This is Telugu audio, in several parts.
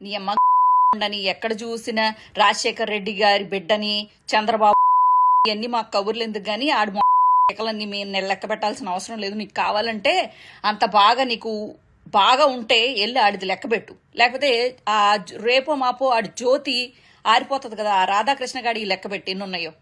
నీ అమ్మ అని ఎక్కడ చూసినా రాజశేఖర్ రెడ్డి గారి బిడ్డని చంద్రబాబు ఇవన్నీ మాకు కబుర్లు ఎందుకు కానీ ఆడు ఎకలన్నీ మేము లెక్క పెట్టాల్సిన అవసరం లేదు. నీకు కావాలంటే అంత బాగా నీకు బాగా ఉంటే వెళ్ళి ఆడిది లెక్కబెట్టు లేకపోతే ఆ రేపో మాపో ఆడి జ్యోతి ఆరిపోతుంది కదా. ఆ రాధాకృష్ణ గాడి లెక్క పెట్టి ఎన్నున్నాయో.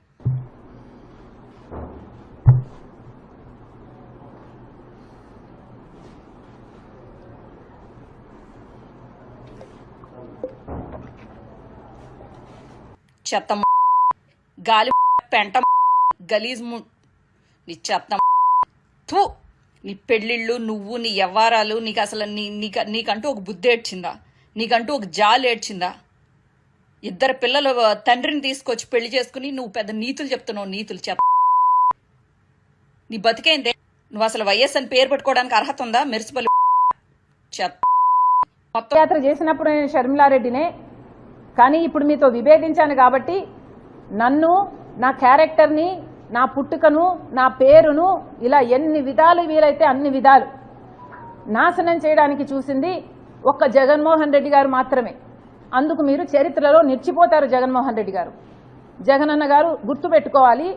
చెత్త గాలి పెంట గలీజ్ ము- నీ చెత్త మ- నీ పెళ్ళిళ్ళు నువ్వు నీ వ్యవహారాలు నీకు అసలు నీ నీక నీకంటూ ఒక బుద్ధి ఏడ్చిందా? నీకంటూ ఒక జాలి ఏడ్చిందా? ఇద్దరు పిల్లలు తండ్రిని తీసుకొచ్చి పెళ్ళి చేసుకుని నువ్వు పెద్ద నీతులు చెప్తున్నావు నీతులు చెత్త నీ బతికేందే? నువ్వు అసలు వైఎస్ అని పేరు పెట్టుకోవడానికి అర్హత ఉందా? మెరిసిపల్లి చెత్త మొత్తం యాత్ర చేసినప్పుడు నేను షర్మిలారెడ్డినే కానీ ఇప్పుడు మీతో విభేదించాను కాబట్టి నన్ను నా క్యారెక్టర్ని నా పుట్టుకను నా పేరును ఇలా ఎన్ని విధాలు వీలైతే అన్ని విధాలు నాశనం చేయడానికి చూసింది ఒక్క జగన్మోహన్ రెడ్డి గారు మాత్రమే. అందుకు మీరు చరిత్రలో నిలిచిపోతారు జగన్మోహన్ రెడ్డి గారు. జగనన్న గారు గుర్తుపెట్టుకోవాలి.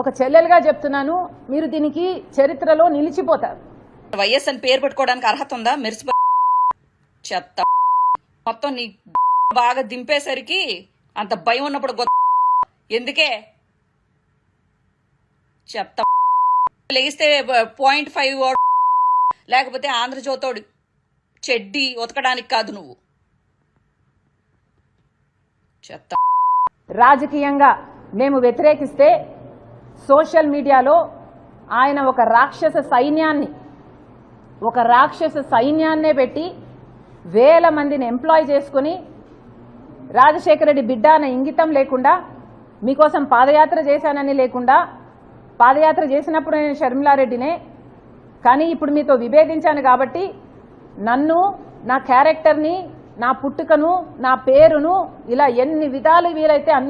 ఒక చెల్లెలుగా చెప్తున్నాను మీరు దీనికి చరిత్రలో నిలిచిపోతారు. వైఎస్ అని పేరు పెట్టుకోవడానికి అర్హత ఉందా? మెరిసిపో చెత్త. మొత్తం నీ బాగా దింపేసరికి అంత భయం ఉన్నప్పుడు ఎందుకే? చెప్తా. లేస్తే పాయింట్ ఫైవ్ లేకపోతే ఆంధ్రజ్యోతోడు చెడ్డి ఉతకడానికి కాదు నువ్వు. చెత్త రాజకీయంగా మేము వ్యతిరేకిస్తే సోషల్ మీడియాలో ఆయన ఒక రాక్షస సైన్యాన్ని ఒక రాక్షస సైన్యాన్నే పెట్టి వేల మందిని ఎంప్లాయ్ చేసుకుని రాజశేఖర రెడ్డి బిడ్డ అనే ఇంగితం లేకుండా మీకోసం పాదయాత్ర చేశానని లేకుండా పాదయాత్ర చేసినప్పుడు నేను షర్మిలారెడ్డినే కానీ ఇప్పుడు మీతో విభేదించాను కాబట్టి నన్ను నా క్యారెక్టర్ని నా పుట్టుకను నా పేరును ఇలా ఎన్ని విధాలు వీలైతే అన్ని